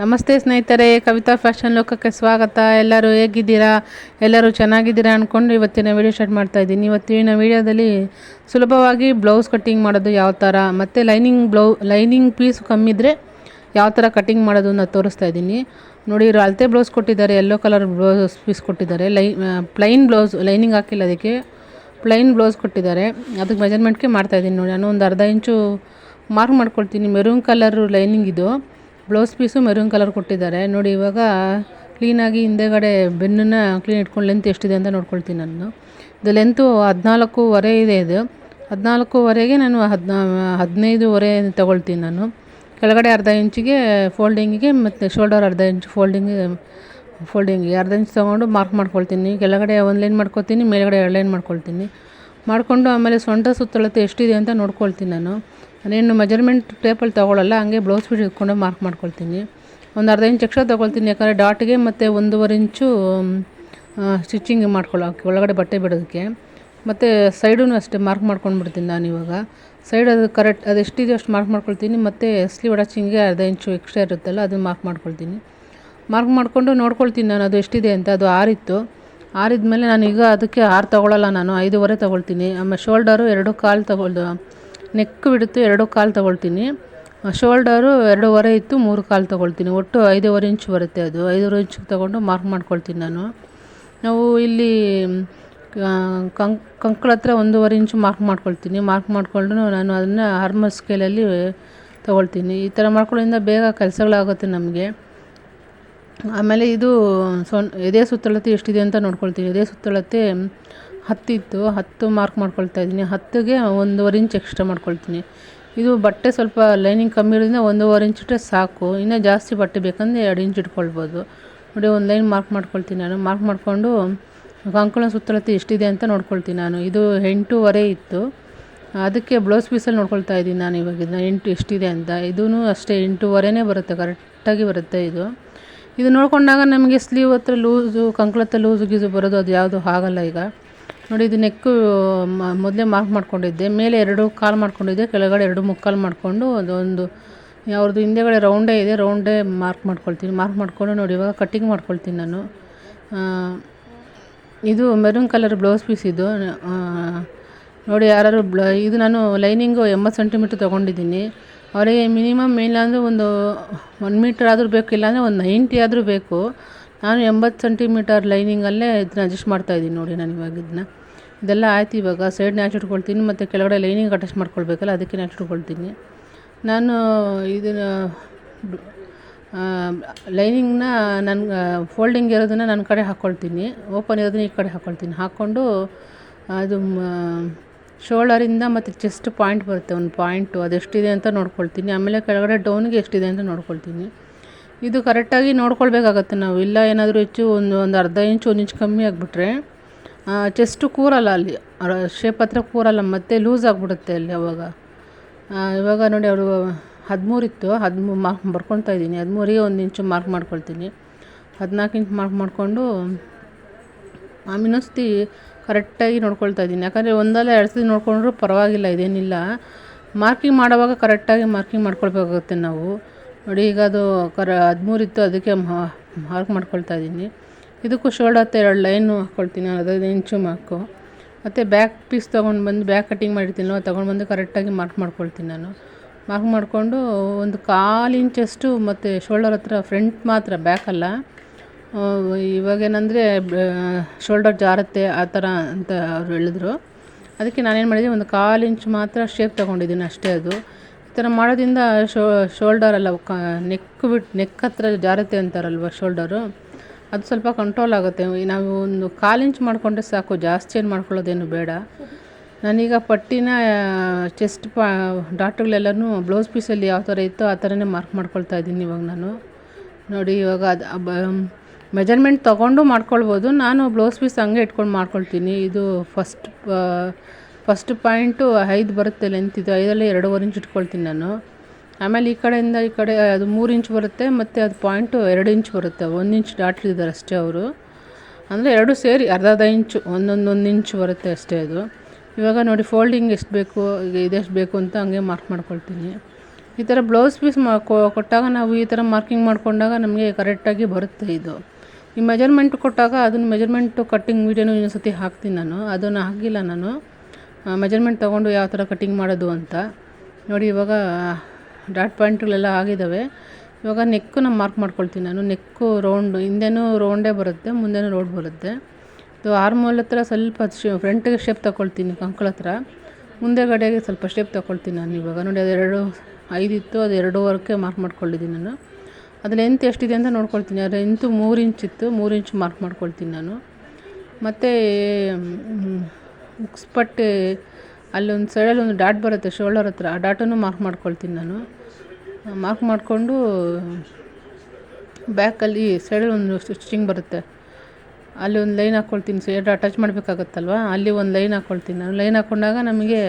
ನಮಸ್ತೆ ಸ್ನೇಹಿತರೆ, ಕವಿತಾ ಫ್ಯಾಷನ್ ಲೋಕಕ್ಕೆ ಸ್ವಾಗತ. ಎಲ್ಲರೂ ಹೇಗಿದ್ದೀರಾ? ಎಲ್ಲರೂ ಚೆನ್ನಾಗಿದ್ದೀರಾ ಅಂದ್ಕೊಂಡು ಇವತ್ತಿನ ವೀಡಿಯೋ ಸ್ಟಾರ್ಟ್ ಮಾಡ್ತಾ ಇದ್ದೀನಿ. ಇವತ್ತಿನ ವಿಡಿಯೋದಲ್ಲಿ ಸುಲಭವಾಗಿ ಬ್ಲೌಸ್ ಕಟ್ಟಿಂಗ್ ಮಾಡೋದು ಯಾವ ಥರ ಮತ್ತು ಲೈನಿಂಗ್ ಬ್ಲೌ ಲೈನಿಂಗ್ ಪೀಸ್ ಕಮ್ಮಿ ಇದ್ದರೆ ಯಾವ ಥರ ಕಟ್ಟಿಂಗ್ ಮಾಡೋದು ಅಂತ ತೋರಿಸ್ತಾ ಇದ್ದೀನಿ. ನೋಡಿ, ಇವರು ಅಳತೆ ಬ್ಲೌಸ್ ಕೊಟ್ಟಿದ್ದಾರೆ ಯೆಲ್ಲೋ ಕಲರ್ ಬ್ಲೌಸ್ ಪೀಸ್ ಕೊಟ್ಟಿದ್ದಾರೆ. ಲೈ ಪ್ಲೈನ್ ಬ್ಲೌಸ್ ಲೈನಿಂಗ್ ಹಾಕಿಲ್ಲ ಅದಕ್ಕೆ ಪ್ಲೈನ್ ಬ್ಲೌಸ್ ಕೊಟ್ಟಿದ್ದಾರೆ. ಅದಕ್ಕೆ ಮೆಜರ್ಮೆಂಟ್ಗೆ ಮಾಡ್ತಾಯಿದ್ದೀನಿ ನೋಡಿ, ನಾನು ಒಂದು ಅರ್ಧ ಇಂಚು ಮಾರ್ಕ್ ಮಾಡ್ಕೊಳ್ತೀನಿ. ಮೆರೂನ್ ಕಲರು ಲೈನಿಂಗ್ ಇದು. ಬ್ಲೌಸ್ ಪೀಸು ಮೆರೂನ್ ಕಲರ್ ಕೊಟ್ಟಿದ್ದಾರೆ. ನೋಡಿ, ಇವಾಗ ಕ್ಲೀನಾಗಿ ಹಿಂದೆಗಡೆ ಬೆನ್ನನ್ನು ಕ್ಲೀನ್ ಇಟ್ಕೊಂಡು ಲೆಂತ್ ಎಷ್ಟಿದೆ ಅಂತ ನೋಡ್ಕೊಳ್ತೀನಿ ನಾನು. ಇದು ಲೆಂತು ಹದಿನಾಲ್ಕೂವರೆ ಇದೆ ಇದು. ಹದಿನಾಲ್ಕೂವರೆಗೆ ನಾನು ಹದಿನಾ, ಹದಿನೈದುವರೆ ತೊಗೊಳ್ತೀನಿ ನಾನು. ಕೆಳಗಡೆ ಅರ್ಧ ಇಂಚಿಗೆ ಫೋಲ್ಡಿಂಗಿಗೆ ಮತ್ತು ಶೋಲ್ಡರ್ ಅರ್ಧ ಇಂಚು ಫೋಲ್ಡಿಂಗ್ ಫೋಲ್ಡಿಂಗಿಗೆ ಅರ್ಧ ಇಂಚ್ ತೊಗೊಂಡು ಮಾರ್ಕ್ ಮಾಡ್ಕೊಳ್ತೀನಿ. ಕೆಳಗಡೆ ಒಂದು ಲೈನ್ ಮಾಡ್ಕೊತೀನಿ, ಮೇಲ್ಗಡೆ ಎರಡು ಲೈನ್ ಮಾಡ್ಕೊಳ್ತೀನಿ. ಮಾಡಿಕೊಂಡು ಆಮೇಲೆ ಸೊಂಟ ಸುತ್ತಳತೆ ಎಷ್ಟಿದೆ ಅಂತ ನೋಡ್ಕೊಳ್ತೀನಿ ನಾನು. ನಾನೇನು ಮೆಜರ್ಮೆಂಟ್ ಟೇಪಲ್ಲಿ ತೊಗೊಳ್ಳಲ್ಲ ಹಂಗೆ ಬ್ಲೌಸ್ ಪೀಸ್ ಇಟ್ಕೊಂಡು ಮಾರ್ಕ್ ಮಾಡ್ಕೊಳ್ತೀನಿ. ಒಂದು ಅರ್ಧ ಇಂಚ್ ಎಕ್ಸ್ಟ್ರಾ ತೊಗೊಳ್ತೀನಿ, ಯಾಕಂದರೆ ಡಾಟ್ಗೆ ಮತ್ತು ಒಂದೂವರೆ ಇಂಚು ಸ್ಟಿಚಿಂಗ್ ಮಾಡ್ಕೊಳ್ಳೋಕೆ ಒಳಗಡೆ ಬಟ್ಟೆ ಬಿಡೋದಕ್ಕೆ. ಮತ್ತು ಸೈಡೂ ಅಷ್ಟೇ ಮಾರ್ಕ್ ಮಾಡ್ಕೊಂಡು ಬಿಡ್ತೀನಿ ನಾನು ಇವಾಗ. ಸೈಡ್ ಅದು ಕರೆಕ್ಟ್ ಅದು ಎಷ್ಟಿದೆಯೋ ಅಷ್ಟು ಮಾರ್ಕ್ ಮಾಡ್ಕೊಳ್ತೀನಿ, ಮತ್ತು ಸ್ಲೀವ್ ಅಟ್ಯಾಚಿಂಗ್ಗೆ ಅರ್ಧ ಇಂಚು ಎಕ್ಸ್ಟ್ರಾ ಇರುತ್ತಲ್ಲ, ಅದನ್ನು ಮಾರ್ಕ್ ಮಾಡ್ಕೊಳ್ತೀನಿ. ಮಾರ್ಕ್ ಮಾಡಿಕೊಂಡು ನೋಡ್ಕೊಳ್ತೀನಿ ನಾನು ಅದು ಎಷ್ಟಿದೆ ಅಂತ, ಅದು ಆರಿತ್ತು. ಆರಿದ ಮೇಲೆ ನಾನು ಈಗ ಅದಕ್ಕೆ ಆರು ತೊಗೊಳ್ಳಲ್ಲ ನಾನು, ಐದೂವರೆ ತೊಗೊಳ್ತೀನಿ. ಆಮೇಲೆ ಶೋಲ್ಡರು ಎರಡು ಕಾಲು ತೊಗೊಳ್ದು ನೆಕ್ ಬಿಡುತ್ತೆ, ಎರಡು ಕಾಲು ತೊಗೊಳ್ತೀನಿ. ಶೋಲ್ಡರು ಎರಡೂವರೆ ಇತ್ತು, ಮೂರು ಕಾಲು ತೊಗೊಳ್ತೀನಿ. ಒಟ್ಟು ಐದೂವರೆ ಇಂಚು ಬರುತ್ತೆ ಅದು. ಐದೂವರೆ ಇಂಚ್ ತೊಗೊಂಡು ಮಾರ್ಕ್ ಮಾಡ್ಕೊಳ್ತೀನಿ ನಾನು. ನಾವು ಇಲ್ಲಿ ಕಂಕ್, ಕಂಕಳ ಹತ್ರ ಒಂದೂವರೆ ಇಂಚು ಮಾರ್ಕ್ ಮಾಡ್ಕೊಳ್ತೀನಿ. ಮಾರ್ಕ್ ಮಾಡಿಕೊಂಡು ನಾನು ಅದನ್ನು ಹಾರ್ಮಲ್ ಸ್ಕೇಲಲ್ಲಿ ತೊಗೊಳ್ತೀನಿ. ಈ ಥರ ಮಾಡ್ಕೊಳ್ಳೋದ್ರಿಂದ ಬೇಗ ಕೆಲಸಗಳಾಗುತ್ತೆ ನಮಗೆ. ಆಮೇಲೆ ಇದು ಸೊನ್, ಎದೆ ಸುತ್ತಳತೆ ಎಷ್ಟಿದೆ ಅಂತ ನೋಡ್ಕೊಳ್ತೀನಿ. ಎದೆ ಸುತ್ತಳತೆ ಹತ್ತಿತ್ತು, ಹತ್ತು ಮಾರ್ಕ್ ಮಾಡ್ಕೊಳ್ತಾ ಇದ್ದೀನಿ. ಹತ್ತಿಗೆ ಒಂದೂವರೆ ಇಂಚ್ ಎಕ್ಸ್ಟ್ರಾ ಮಾಡ್ಕೊಳ್ತೀನಿ. ಇದು ಬಟ್ಟೆ ಸ್ವಲ್ಪ ಲೈನಿಂಗ್ ಕಮ್ಮಿ ಇರೋದ್ರಿಂದ ಒಂದೂವರೆ ಇಂಚ್ ಇಟ್ಟರೆ ಸಾಕು. ಇನ್ನೂ ಜಾಸ್ತಿ ಬಟ್ಟೆ ಬೇಕಂದರೆ ಎರಡು ಇಂಚ್ ಇಟ್ಕೊಳ್ಬೋದು. ನೋಡಿ, ಒಂದು ಲೈನ್ ಮಾರ್ಕ್ ಮಾಡ್ಕೊಳ್ತೀನಿ ನಾನು. ಮಾರ್ಕ್ ಮಾಡಿಕೊಂಡು ಕಂಕಣ ಸುತ್ತಳತೆ ಎಷ್ಟಿದೆ ಅಂತ ನೋಡ್ಕೊಳ್ತೀನಿ ನಾನು. ಇದು ಎಂಟೂವರೆ ಇತ್ತು. ಅದಕ್ಕೆ ಬ್ಲೌಸ್ ಪೀಸಲ್ಲಿ ನೋಡ್ಕೊಳ್ತಾ ಇದ್ದೀನಿ ನಾನು ಇವಾಗ. ಇದನ್ನ ಎಂಟು ಎಷ್ಟಿದೆ ಅಂತ. ಇದೂ ಅಷ್ಟೇ, ಎಂಟೂವರೆನೇ ಬರುತ್ತೆ. ಕರೆಕ್ಟಾಗಿ ಬರುತ್ತೆ ಇದು. ಇದು ನೋಡಿಕೊಂಡಾಗ ನಮಗೆ ಸ್ಲೀವ್ ಹತ್ರ ಲೂಸು ಕಂಕಳ ಹತ್ರ ಲೂಸು ಗೀಸು ಬರೋದು ಅದು ಯಾವುದು ಆಗಲ್ಲ ಈಗ. ನೋಡಿ, ಇದು ನೆಕ್ಕು ಮೊದಲೇ ಮಾರ್ಕ್ ಮಾಡ್ಕೊಂಡಿದ್ದೆ. ಮೇಲೆ ಎರಡು ಕಾಲು ಮಾಡ್ಕೊಂಡಿದ್ದೆ, ಕೆಳಗಡೆ ಎರಡು ಮುಕ್ಕಾಲು ಮಾಡಿಕೊಂಡು ಅದೊಂದು ಅವ್ರದ್ದು ಹಿಂದೆಗಡೆ ರೌಂಡೇ ಇದೆ ರೌಂಡೇ ಮಾರ್ಕ್ ಮಾಡ್ಕೊಳ್ತೀನಿ. ಮಾರ್ಕ್ ಮಾಡಿಕೊಂಡು ನೋಡಿ, ಇವಾಗ ಕಟ್ಟಿಂಗ್ ಮಾಡ್ಕೊಳ್ತೀನಿ ನಾನು. ಇದು ಮೆರೂನ್ ಕಲರ್ ಬ್ಲೌಸ್ ಪೀಸ್ ಇದು. ನೋಡಿ ಯಾರು ಬ್ಲ ಇದು ನಾನು ಲೈನಿಂಗು ಎಂಬತ್ತು ಸೆಂಟಿಮೀಟ್ರ್ ತೊಗೊಂಡಿದ್ದೀನಿ. ಅವರಿಗೆ ಮಿನಿಮಮ್ ಇಲ್ಲಾಂದರೆ ಒಂದು ಒನ್ ಮೀಟ್ರ್ ಆದರೂ ಬೇಕು, ಇಲ್ಲಾಂದರೆ ಒಂದು ನೈಂಟಿ ಆದರೂ ಬೇಕು. ನಾನು ಎಂಬತ್ತು ಸೆಂಟಿಮೀಟರ್ ಲೈನಿಂಗಲ್ಲೇ ಇದನ್ನ ಅಡ್ಜಸ್ಟ್ ಮಾಡ್ತಾಯಿದ್ದೀನಿ ನೋಡಿ ನಾನು ಇವಾಗ ಇದನ್ನ. ಇದೆಲ್ಲ ಆಯ್ತು ಇವಾಗ. ಸೈಡ್ ನ್ಯಾಚ್ ಇಟ್ಕೊಳ್ತೀನಿ, ಮತ್ತು ಕೆಳಗಡೆ ಲೈನಿಂಗ್ ಅಟ್ಯಾಚ್ ಮಾಡ್ಕೊಳ್ಬೇಕಲ್ಲ, ಅದಕ್ಕೆ ನ್ಯಾಚ್ ಇಟ್ಕೊಳ್ತೀನಿ. ನಾನು ಇದನ್ನ ಲೈನಿಂಗ್ನ ನನ್ನ ಫೋಲ್ಡಿಂಗ್ ಇರೋದನ್ನು ನನ್ನ ಕಡೆ ಹಾಕ್ಕೊಳ್ತೀನಿ ಓಪನ್ ಇರೋದನ್ನ ಈ ಕಡೆ ಹಾಕ್ಕೊಳ್ತೀನಿ ಹಾಕ್ಕೊಂಡು ಅದು ಶೋಲ್ಡರಿಂದ ಮತ್ತು ಚೆಸ್ಟ್ ಪಾಯಿಂಟ್ ಬರುತ್ತೆ, ಒಂದು ಪಾಯಿಂಟು ಅದೆಷ್ಟಿದೆ ಅಂತ ನೋಡ್ಕೊಳ್ತೀನಿ. ಆಮೇಲೆ ಕೆಳಗಡೆ ಡೌನ್ಗೆ ಎಷ್ಟಿದೆ ಅಂತ ನೋಡ್ಕೊಳ್ತೀನಿ. ಇದು ಕರೆಕ್ಟಾಗಿ ನೋಡ್ಕೊಳ್ಬೇಕಾಗತ್ತೆ ನಾವು. ಇಲ್ಲ ಏನಾದರೂ ಹೆಚ್ಚು ಒಂದು ಒಂದು ಅರ್ಧ ಇಂಚು ಒಂದು ಇಂಚ್ ಕಮ್ಮಿ ಆಗಿಬಿಟ್ರೆ ಚೆಸ್ಟು ಕೂರಲ್ಲ ಅಲ್ಲಿ. ಶೇಪ್ ಹತ್ರ ಕೂರಲ್ಲ, ಮತ್ತೆ ಲೂಸ್ ಆಗಿಬಿಡುತ್ತೆ ಅಲ್ಲಿ ಅವಾಗ. ಇವಾಗ ನೋಡಿ ಅವರು ಹದಿಮೂರು ಇತ್ತು. ಹದಿಮೂರು ಮಾರ್ಕ್ ಬರ್ಕೊತಾ ಇದ್ದೀನಿ. ಹದಿಮೂರಿಗೆ ಒಂದು ಇಂಚು ಮಾರ್ಕ್ ಮಾಡ್ಕೊಳ್ತೀನಿ. ಹದಿನಾಲ್ಕು ಇಂಚ್ ಮಾರ್ಕ್ ಮಾಡಿಕೊಂಡು ಆಮಿನಸ್ತಿ ಕರೆಕ್ಟಾಗಿ ನೋಡ್ಕೊಳ್ತಾ ಇದ್ದೀನಿ. ಯಾಕಂದರೆ ಒಂದಲ್ಲ ಎರಡು ಸತಿ ನೋಡಿಕೊಂಡ್ರೂ ಪರವಾಗಿಲ್ಲ, ಇದೇನಿಲ್ಲ. ಮಾರ್ಕಿಂಗ್ ಮಾಡೋವಾಗ ಕರೆಕ್ಟಾಗಿ ಮಾರ್ಕಿಂಗ್ ಮಾಡ್ಕೊಳ್ಬೇಕಾಗುತ್ತೆ ನಾವು. ನೋಡಿ, ಈಗ ಅದು ಕರ ಹದಿಮೂರು ಇತ್ತು, ಅದಕ್ಕೆ ಮಾರ್ಕ್ ಮಾಡ್ಕೊಳ್ತಾ ಇದ್ದೀನಿ. ಇದಕ್ಕೂ ಶೋಲ್ಡರ್ ಹತ್ತಿರ ಎರಡು ಲೈನು ಹಾಕ್ಕೊಳ್ತೀನಿ ಹದಿನೈದು ಇಂಚು ಮಾರ್ಕು ಮತ್ತು ಬ್ಯಾಕ್ ಪೀಸ್ ತೊಗೊಂಡು ಬಂದು ಬ್ಯಾಕ್ ಕಟ್ಟಿಂಗ್ ಮಾಡಿರ್ತೀನಲ್ವ ತೊಗೊಂಡು ಬಂದು ಕರೆಕ್ಟಾಗಿ ಮಾರ್ಕ್ ಮಾಡ್ಕೊಳ್ತೀನಿ ನಾನು. ಮಾರ್ಕ್ ಮಾಡಿಕೊಂಡು ಒಂದು ಕಾಲು ಇಂಚಷ್ಟು ಮತ್ತು ಶೋಲ್ಡರ್ ಹತ್ರ ಫ್ರಂಟ್ ಮಾತ್ರ ಬ್ಯಾಕಲ್ಲ ಇವಾಗೇನಂದರೆ ಶೋಲ್ಡರ್ ಜಾರುತ್ತೆ, ಆ ಥರ ಅಂತ ಅವ್ರು ಹೇಳಿದ್ರು. ಅದಕ್ಕೆ ನಾನೇನು ಮಾಡಿದ್ದೀನಿ ಒಂದು ಕಾಲು ಇಂಚ್ ಮಾತ್ರ ಶೇಪ್ ತೊಗೊಂಡಿದ್ದೀನಿ ಅಷ್ಟೇ ಅದು. ಥರ ಮಾಡೋದ್ರಿಂದ ಶೋಲ್ಡರಲ್ಲ ಕ ನೆಕ್ ಬಿಟ್ಟು ನೆಕ್ ಹತ್ರ ಜಾರತೆ ಅಂತಾರಲ್ವ ಶೋಲ್ಡರು ಅದು ಸ್ವಲ್ಪ ಕಂಟ್ರೋಲ್ ಆಗುತ್ತೆ. ನಾವು ಒಂದು ಕಾಲು ಇಂಚ್ ಮಾಡಿಕೊಂಡ್ರೆ ಸಾಕು, ಜಾಸ್ತಿ ಏನು ಮಾಡ್ಕೊಳ್ಳೋದೇನು ಬೇಡ. ನಾನೀಗ ಪಟ್ಟಿನ ಚೆಸ್ಟ್ ಪಾ, ಡಾಟ್ಗಳೆಲ್ಲನೂ ಬ್ಲೌಸ್ ಪೀಸಲ್ಲಿ ಯಾವ ಥರ ಇತ್ತೋ ಆ ಥರನೇ ಮಾರ್ಕ್ ಮಾಡ್ಕೊಳ್ತಾ ಇದ್ದೀನಿ ಇವಾಗ ನಾನು. ನೋಡಿ ಇವಾಗ ಅದು ಮೆಜರ್ಮೆಂಟ್ ತೊಗೊಂಡು ಮಾಡ್ಕೊಳ್ಬೋದು. ನಾನು ಬ್ಲೌಸ್ ಪೀಸ್ ಹಂಗೆ ಇಟ್ಕೊಂಡು ಮಾಡ್ಕೊಳ್ತೀನಿ. ಇದು ಫಸ್ಟ್ ಫಸ್ಟ್ ಪಾಯಿಂಟು ಐದು ಬರುತ್ತೆ ಲೆಂತ್ ಇದು, ಐದರಲ್ಲಿ ಎರಡೂವರೆ ಇಂಚ್ ಇಟ್ಕೊಳ್ತೀನಿ ನಾನು. ಆಮೇಲೆ ಈ ಕಡೆಯಿಂದ ಈ ಕಡೆ, ಅದು ಮೂರು ಇಂಚ್ ಬರುತ್ತೆ, ಮತ್ತು ಅದು ಪಾಯಿಂಟು ಎರಡು ಇಂಚ್ ಬರುತ್ತೆ. ಒಂದು ಇಂಚ್ ದಾಟ್ಲಿದ್ದಾರೆ ಅಷ್ಟೇ ಅವರು. ಅಂದರೆ ಎರಡು ಸೇರಿ ಅರ್ಧ ಅರ್ಧ ಇಂಚು ಒಂದೊಂದು ಒಂದು ಇಂಚ್ ಬರುತ್ತೆ ಅಷ್ಟೇ ಅದು. ಇವಾಗ ನೋಡಿ ಫೋಲ್ಡಿಂಗ್ ಎಷ್ಟು ಬೇಕು, ಈಗ ಇದೆಷ್ಟು ಬೇಕು ಅಂತ ಹಂಗೆ ಮಾರ್ಕ್ ಮಾಡ್ಕೊಳ್ತೀನಿ. ಈ ಥರ ಬ್ಲೌಸ್ ಪೀಸ್ ಮಾ ಕೊಟ್ಟಾಗ ನಾವು ಈ ಥರ ಮಾರ್ಕಿಂಗ್ ಮಾಡಿಕೊಂಡಾಗ ನಮಗೆ ಕರೆಕ್ಟಾಗಿ ಬರುತ್ತೆ ಇದು. ಈ ಮೆಜರ್ಮೆಂಟ್ ಕೊಟ್ಟಾಗ ಅದನ್ನು ಮೆಜರ್ಮೆಂಟು ಕಟ್ಟಿಂಗ್ ವೀಡಿಯೋನು ಇನ್ನೊಂದು ಹಾಕ್ತೀನಿ ನಾನು. ಅದನ್ನು ಹಾಕಿಲ್ಲ ನಾನು. ಮೆಜರ್ಮೆಂಟ್ ತೊಗೊಂಡು ಯಾವ ಥರ ಕಟ್ಟಿಂಗ್ ಮಾಡೋದು ಅಂತ. ನೋಡಿ, ಇವಾಗ ಡಾಟ್ ಪಾಯಿಂಟ್ಗಳೆಲ್ಲ ಆಗಿದ್ದಾವೆ ಇವಾಗ ನೆಕ್ಕನ್ನು ಮಾರ್ಕ್ ಮಾಡ್ಕೊಳ್ತೀನಿ ನಾನು. ನೆಕ್ಕು ರೌಂಡ್ ಹಿಂದೆನೂ ರೌಂಡೇ ಬರುತ್ತೆ, ಮುಂದೆನೂ ರೌಂಡ್ ಬರುತ್ತೆ. ಇದು ಆರ್ಮೋಲ್ ಹತ್ರ ಸ್ವಲ್ಪ ಶೇ ಫ್ರಂಟಿಗೆ ಶೇಪ್ ತಗೊಳ್ತೀನಿ, ಕಂಕಳ ಹತ್ರ. ಮುಂದೆಗಡೆಗೆ ಸ್ವಲ್ಪ ಶೇಪ್ ತಗೊಳ್ತೀನಿ ನಾನು ಇವಾಗ. ನೋಡಿ ಅದೆರಡು ಐದಿತ್ತು ಅದು ಎರಡೂವರೆಗೆ ಮಾರ್ಕ್ ಮಾಡ್ಕೊಂಡಿದ್ದೀನಿ ನಾನು. ಅದು ಲೆಂತ್ ಎಷ್ಟಿದೆ ಅಂತ ನೋಡ್ಕೊಳ್ತೀನಿ. ಅದು ಲೆಂತು ಮೂರು ಇಂಚ್ ಇತ್ತು, ಮೂರು ಇಂಚ್ ಮಾರ್ಕ್ ಮಾಡ್ಕೊಳ್ತೀನಿ ನಾನು. ಮತ್ತು ಉಕ್ಸ್ಪಟ್ಟೆ ಅಲ್ಲೊಂದು ಸೈಡಲ್ಲಿ ಒಂದು ಡಾಟ್ ಬರುತ್ತೆ ಶೋಲ್ಡರ್ ಹತ್ರ. ಆ ಡಾಟನ್ನು ಮಾರ್ಕ್ ಮಾಡ್ಕೊಳ್ತೀನಿ ನಾನು. ಮಾರ್ಕ್ ಮಾಡಿಕೊಂಡು ಬ್ಯಾಕಲ್ಲಿ ಸೈಡಲ್ಲಿ ಒಂದು ಸ್ಟಿಚಿಂಗ್ ಬರುತ್ತೆ. ಅಲ್ಲಿ ಒಂದು ಲೈನ್ ಹಾಕ್ಕೊಳ್ತೀನಿ ಸೈಡ್ ಅಟ್ಯಾಚ್ ಮಾಡಬೇಕಾಗತ್ತಲ್ವ? ಅಲ್ಲಿ ಒಂದು ಲೈನ್ ಹಾಕ್ಕೊಳ್ತೀನಿ ನಾನು ಲೈನ್ ಹಾಕ್ಕೊಂಡಾಗ ನಮಗೆ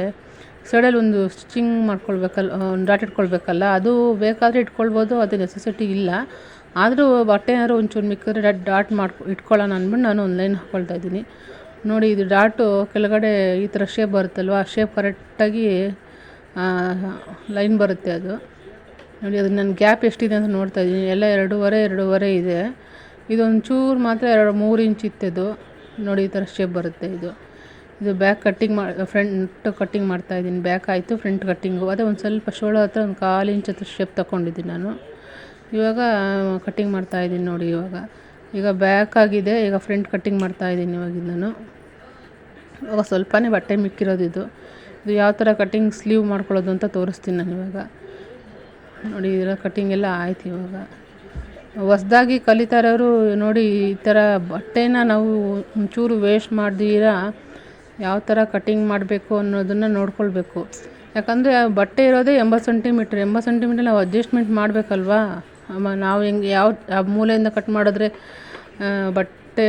ಸೈಡಲ್ಲಿ ಒಂದು ಸ್ಟಿಚಿಂಗ್ ಮಾಡ್ಕೊಳ್ಬೇಕಲ್ಲ ಒಂದು ಡಾಟ್ ಇಟ್ಕೊಳ್ಬೇಕಲ್ಲ? ಅದು ಬೇಕಾದರೆ ಇಟ್ಕೊಳ್ಬೋದು, ಅದು ನೆಸೆಸಿಟಿ ಇಲ್ಲ. ಆದರೂ ಬಟ್ಟೆ ಏನಾದ್ರು ಒಂಚೂರು ಮಿಕ್ಕಿದ್ರೆ ಡಾಟ್ ಮಾಡ್ಕೊ, ಇಟ್ಕೊಳ್ಳೋಣ ಅಂದ್ಬಿಟ್ಟು ನಾನು ಒಂದು ಲೈನ್ ಹಾಕ್ಕೊಳ್ತಾ ಇದ್ದೀನಿ. ನೋಡಿ, ಇದು ಡಾಟು ಕೆಳಗಡೆ ಈ ಥರ ಶೇಪ್ ಬರುತ್ತಲ್ವ? ಆ ಶೇಪ್ ಕರೆಕ್ಟಾಗಿ ಲೈನ್ ಬರುತ್ತೆ ಅದು. ನೋಡಿ, ಅದು ನನ್ನ ಗ್ಯಾಪ್ ಎಷ್ಟಿದೆ ಅಂತ ನೋಡ್ತಾ ಇದ್ದೀನಿ. ಎಲ್ಲ ಎರಡೂವರೆ ಎರಡೂವರೆ ಇದೆ. ಇದೊಂದು ಚೂರು ಮಾತ್ರ ಎರಡು, ಮೂರು ಇಂಚ್ ಇತ್ತದು. ನೋಡಿ, ಈ ಥರ ಶೇಪ್ ಬರುತ್ತೆ ಇದು. ಇದು ಬ್ಯಾಕ್ ಕಟ್ಟಿಂಗ್ ಮಾಡಿ ಫ್ರಂಟ್ ಕಟ್ಟಿಂಗ್ ಮಾಡ್ತಾಯಿದ್ದೀನಿ ಬ್ಯಾಕ್ ಆಯಿತು ಫ್ರಂಟ್ ಕಟ್ಟಿಂಗು ಅದೇ ಒಂದು ಸ್ವಲ್ಪ ಶೋಳ ಹತ್ರ ಒಂದು ಕಾಲು ಇಂಚ್ ಹತ್ರ ಶೇಪ್ ತಗೊಂಡಿದ್ದೀನಿ ನಾನು. ಇವಾಗ ಕಟ್ಟಿಂಗ್ ಮಾಡ್ತಾ ಇದ್ದೀನಿ ನೋಡಿ ಇವಾಗ. ಈಗ ಬ್ಯಾಕ್ ಆಗಿದೆ. ಈಗ ಫ್ರಂಟ್ ಕಟ್ಟಿಂಗ್ ಮಾಡ್ತಾಯಿದ್ದೀನಿ ಇವಾಗ ನಾನು ಇವಾಗ ಸ್ವಲ್ಪನೇ ಬಟ್ಟೆ ಮಿಕ್ಕಿರೋದು ಇದು. ಇದು ಯಾವ ಥರ ಕಟ್ಟಿಂಗ್ ಸ್ಲೀವ್ ಮಾಡ್ಕೊಳ್ಳೋದು ಅಂತ ತೋರಿಸ್ತೀನಿ ನಾನು ಇವಾಗ. ನೋಡಿ ಇದರ ಕಟ್ಟಿಂಗ್ ಎಲ್ಲ ಆಯ್ತು ಇವಾಗ. ಹೊಸ್ದಾಗಿ ಕಲಿತಾ ಇರೋರು ನೋಡಿ, ಈ ಥರ ಬಟ್ಟೆನ ನಾವು ಒಂಚೂರು ವೇಸ್ಟ್ ಮಾಡ್ದಿರ ಯಾವ ಥರ ಕಟ್ಟಿಂಗ್ ಮಾಡಬೇಕು ಅನ್ನೋದನ್ನು ನೋಡ್ಕೊಳ್ಬೇಕು. ಯಾಕಂದರೆ ಬಟ್ಟೆ ಇರೋದೇ ಎಂಬತ್ತು ಸೆಂಟಿಮೀಟ್ರ್ ಎಂಬತ್ತು ಸೆಂಟಿಮೀಟ್ರ್ ನಾವು ಅಡ್ಜಸ್ಟ್ಮೆಂಟ್ ಮಾಡಬೇಕಲ್ವಾ? ನಾವು ಹೆಂಗೆ ಯಾವ ಯಾವ ಮೂಲೆಯಿಂದ ಕಟ್ ಮಾಡಿದ್ರೆ ಬಟ್ಟೆ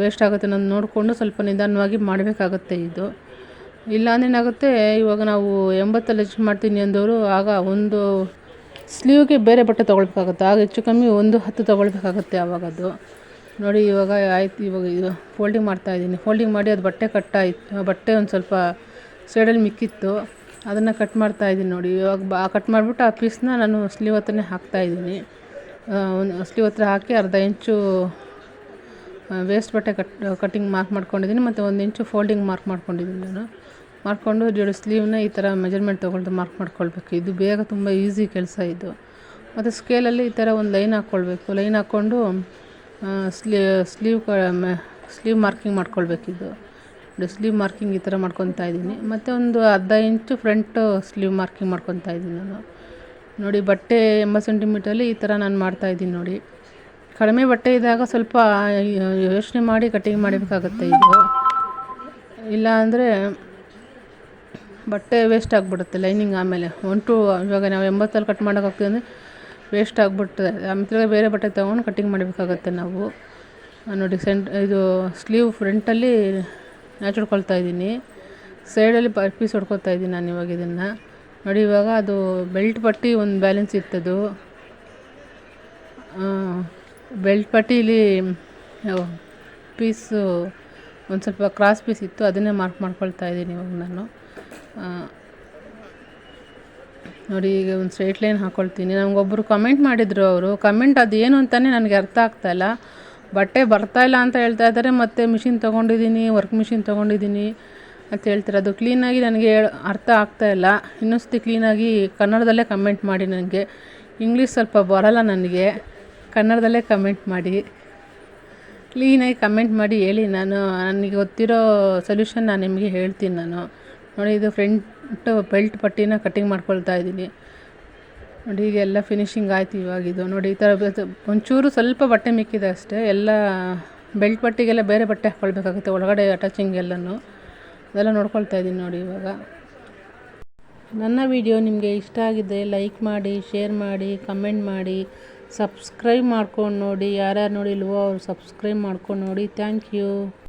ವೇಸ್ಟ್ ಆಗುತ್ತೆ ಅನ್ನೋದು ನೋಡಿಕೊಂಡು ಸ್ವಲ್ಪ ನಿಧಾನವಾಗಿ ಮಾಡಬೇಕಾಗುತ್ತೆ ಇದು. ಇಲ್ಲಾಂದ್ರೆ ಏನಾಗುತ್ತೆ, ಇವಾಗ ನಾವು ಎಂಬತ್ತಲ್ಲಿ ಹೆಚ್ಚು ಮಾಡ್ತೀನಿ ಅಂದವರು, ಆಗ ಒಂದು ಸ್ಲೀವ್ಗೆ ಬೇರೆ ಬಟ್ಟೆ ತೊಗೊಳ್ಬೇಕಾಗುತ್ತೆ. ಆಗ ಹೆಚ್ಚು ಕಮ್ಮಿ ಒಂದು ಹತ್ತು ತೊಗೊಳ್ಬೇಕಾಗತ್ತೆ ಆವಾಗ ಅದು. ನೋಡಿ, ಇವಾಗ ಆಯ್ತು, ಇವಾಗ ಇದು ಫೋಲ್ಡಿಂಗ್ ಮಾಡ್ತಾಯಿದ್ದೀನಿ ಫೋಲ್ಡಿಂಗ್ ಮಾಡಿ ಅದು ಬಟ್ಟೆ ಕಟ್ಟಾಯಿತು ಬಟ್ಟೆ ಒಂದು ಸ್ವಲ್ಪ ಸೈಡಲ್ಲಿ ಮಿಕ್ಕಿತ್ತು. ಅದನ್ನು ಕಟ್ ಮಾಡ್ತಾಯಿದ್ದೀನಿ ನೋಡಿ. ಇವಾಗ ಬಾ ಕಟ್ ಮಾಡಿಬಿಟ್ಟು ಆ ಪೀಸ್ನ ನಾನು ಸ್ಲೀವ್ ಹತ್ರನೇ ಒಂದು ಸ್ಲೀವ್ ಹತ್ರ ಹಾಕಿ ಅರ್ಧ ಇಂಚು ವೇಸ್ಟ್ ಬಟ್ಟೆ ಕಟ್ ಕಟ್ಟಿಂಗ್ ಮಾರ್ಕ್ ಮಾಡ್ಕೊಂಡಿದ್ದೀನಿ ಮತ್ತು ಒಂದು ಇಂಚು ಫೋಲ್ಡಿಂಗ್ ಮಾರ್ಕ್ ಮಾಡ್ಕೊಂಡಿದ್ದೀನಿ ನಾನು. ಮಾಡಿಕೊಂಡು ಜೋಡಿ ಸ್ಲೀವ್ನ ಈ ಥರ ಮೆಜರ್ಮೆಂಟ್ ತೊಗೊಳ್ದು ಮಾರ್ಕ್ ಮಾಡ್ಕೊಳ್ಬೇಕು. ಇದು ಬೇಗ ತುಂಬ ಈಸಿ ಕೆಲಸ ಇದು. ಮತ್ತು ಸ್ಕೇಲಲ್ಲಿ ಈ ಥರ ಒಂದು ಲೈನ್ ಹಾಕ್ಕೊಳ್ಬೇಕು ಲೈನ್ ಹಾಕ್ಕೊಂಡು ಸ್ಲೀ ಸ್ಲೀವ್ ಸ್ಲೀವ್ ಮಾರ್ಕಿಂಗ್ ಮಾಡ್ಕೊಳ್ಬೇಕಿದು. ಸ್ಲೀವ್ ಮಾರ್ಕಿಂಗ್ ಈ ಥರ ಮಾಡ್ಕೊತಾ ಇದ್ದೀನಿ. ಮತ್ತು ಒಂದು ಅರ್ಧ ಇಂಚು ಫ್ರಂಟು ಸ್ಲೀವ್ ಮಾರ್ಕಿಂಗ್ ಮಾಡ್ಕೊತಾ ಇದ್ದೀನಿ ನಾನು. ನೋಡಿ, ಬಟ್ಟೆ ಎಂಬತ್ತು ಸೆಂಟಿಮೀಟ್ರಲ್ಲಿ ಈ ಥರ ನಾನು ಮಾಡ್ತಾ ಇದ್ದೀನಿ ನೋಡಿ. ಕಡಿಮೆ ಬಟ್ಟೆ ಇದ್ದಾಗ ಸ್ವಲ್ಪ ಯೋಚನೆ ಮಾಡಿ ಕಟ್ಟಿಂಗ್ ಮಾಡಬೇಕಾಗತ್ತೆ ಇದು. ಇಲ್ಲ ಅಂದರೆ ಬಟ್ಟೆ ವೇಸ್ಟ್ ಆಗಿಬಿಡುತ್ತೆ ಲೈನಿಂಗ್ ಆಮೇಲೆ. ಒನ್ ಟು ಇವಾಗ ನಾವು ಎಂಬತ್ತಲ್ಲಿ ಕಟ್ ಮಾಡೋಕ್ಕಾಗ್ತೀವಿ ಅಂದರೆ ವೇಸ್ಟ್ ಆಗಿಬಿಡ್ತದೆ. ಆಮೇಲೆ ಬೇರೆ ಬಟ್ಟೆ ತೊಗೊಂಡು ಕಟ್ಟಿಂಗ್ ಮಾಡಬೇಕಾಗತ್ತೆ ನಾವು. ನೋಡಿ ಸೆಂಟ್ ಇದು ಸ್ಲೀವ್ ಫ್ರಂಟಲ್ಲಿ ನ್ಯಾಚ್ ಹೊಡ್ಕೊಳ್ತಾ ಇದ್ದೀನಿ. ಸೈಡಲ್ಲಿ ಪ ಪೀಸ್ ಹೊಡ್ಕೊತಾ ಇದ್ದೀನಿ ನಾನು ಇವಾಗ ಇದನ್ನು. ನೋಡಿ, ಇವಾಗ ಅದು ಬೆಲ್ಟ್ ಪಟ್ಟಿ ಒಂದು ಬ್ಯಾಲೆನ್ಸ್ ಇತ್ತದು. ಬೆಲ್ಟ್ ಪಟ್ಟೀಲಿ ಪೀಸು ಒಂದು ಸ್ವಲ್ಪ ಕ್ರಾಸ್ ಪೀಸ್ ಇತ್ತು, ಅದನ್ನೇ ಮಾರ್ಕ್ ಮಾಡ್ಕೊಳ್ತಾ ಇದ್ದೀನಿ ಇವಾಗ ನಾನು. ನೋಡಿ, ಈಗ ಒಂದು ಸ್ಟ್ರೈಟ್ ಲೈನ್ ಹಾಕ್ಕೊಳ್ತೀನಿ ನಮಗೊಬ್ಬರು ಕಮೆಂಟ್ ಮಾಡಿದರು ಅವರು. ಕಮೆಂಟ್ ಅದು ಏನು ಅಂತಲೇ ನನಗೆ ಅರ್ಥ ಆಗ್ತಾಯಿಲ್ಲ ಬಟ್ಟೆ ಬರ್ತಾ ಇಲ್ಲ ಅಂತ ಹೇಳ್ತಾ ಇದ್ದಾರೆ, ಮತ್ತು ಮಿಷಿನ್ ತೊಗೊಂಡಿದ್ದೀನಿ ವರ್ಕ್ ಮಿಷಿನ್ ತೊಗೊಂಡಿದ್ದೀನಿ ಅಂತ ಹೇಳ್ತಾರೆ. ಅದು ಕ್ಲೀನಾಗಿ ನನಗೆ ಅರ್ಥ ಆಗ್ತಾ ಇಲ್ಲ. ಇನ್ನೊಂದ್ಸತಿ ಕ್ಲೀನಾಗಿ ಕನ್ನಡದಲ್ಲೇ ಕಮೆಂಟ್ ಮಾಡಿ ನನಗೆ. ಇಂಗ್ಲೀಷ್ ಸ್ವಲ್ಪ ಬರೋಲ್ಲ ನನಗೆ. ಕನ್ನಡದಲ್ಲೇ ಕಮೆಂಟ್ ಮಾಡಿ. ಕ್ಲೀನಾಗಿ ಕಮೆಂಟ್ ಮಾಡಿ ಹೇಳಿ ನಾನು, ನನಗೆ ಗೊತ್ತಿರೋ ಸೊಲ್ಯೂಷನ್ ನಾನು ನಿಮಗೆ ಹೇಳ್ತೀನಿ ನಾನು. ನೋಡಿ, ಇದು ಫ್ರಂಟ್ ಬೆಲ್ಟ್ ಪಟ್ಟಿನ ಕಟ್ಟಿಂಗ್ ಮಾಡ್ಕೊಳ್ತಾ ಇದ್ದೀನಿ. ನೋಡಿ, ಈಗ ಎಲ್ಲ ಫಿನಿಶಿಂಗ್ ಆಯ್ತು ಇವಾಗ ಇದು. ನೋಡಿ, ಈ ಥರ ಒಂಚೂರು ಸ್ವಲ್ಪ ಬಟ್ಟೆ ಮಿಕ್ಕಿದೆ ಅಷ್ಟೇ. ಎಲ್ಲ ಬೆಲ್ಟ್ ಪಟ್ಟಿಗೆಲ್ಲ ಬೇರೆ ಬಟ್ಟೆ ಹಾಕ್ಕೊಳ್ಬೇಕಾಗುತ್ತೆ ಒಳಗಡೆ ಅಟ್ಯಾಚಿಂಗ್ ಎಲ್ಲನೂ. ಅದೆಲ್ಲ ನೋಡ್ಕೊಳ್ತಾ ಇದ್ದೀನಿ ನೋಡಿ ಇವಾಗ. ನನ್ನ ವಿಡಿಯೋ ನಿಮಗೆ ಇಷ್ಟ ಆಗಿದೆ ಲೈಕ್ ಮಾಡಿ ಶೇರ್ ಮಾಡಿ ಕಮೆಂಟ್ ಮಾಡಿ ಸಬ್ಸ್ಕ್ರೈಬ್ ಮಾಡ್ಕೊಂಡು ನೋಡಿ. ಯಾರ್ಯಾರು ನೋಡಿಲ್ವೋ ಅವ್ರು ಸಬ್ಸ್ಕ್ರೈಬ್ ಮಾಡ್ಕೊಂಡು ನೋಡಿ. Thank you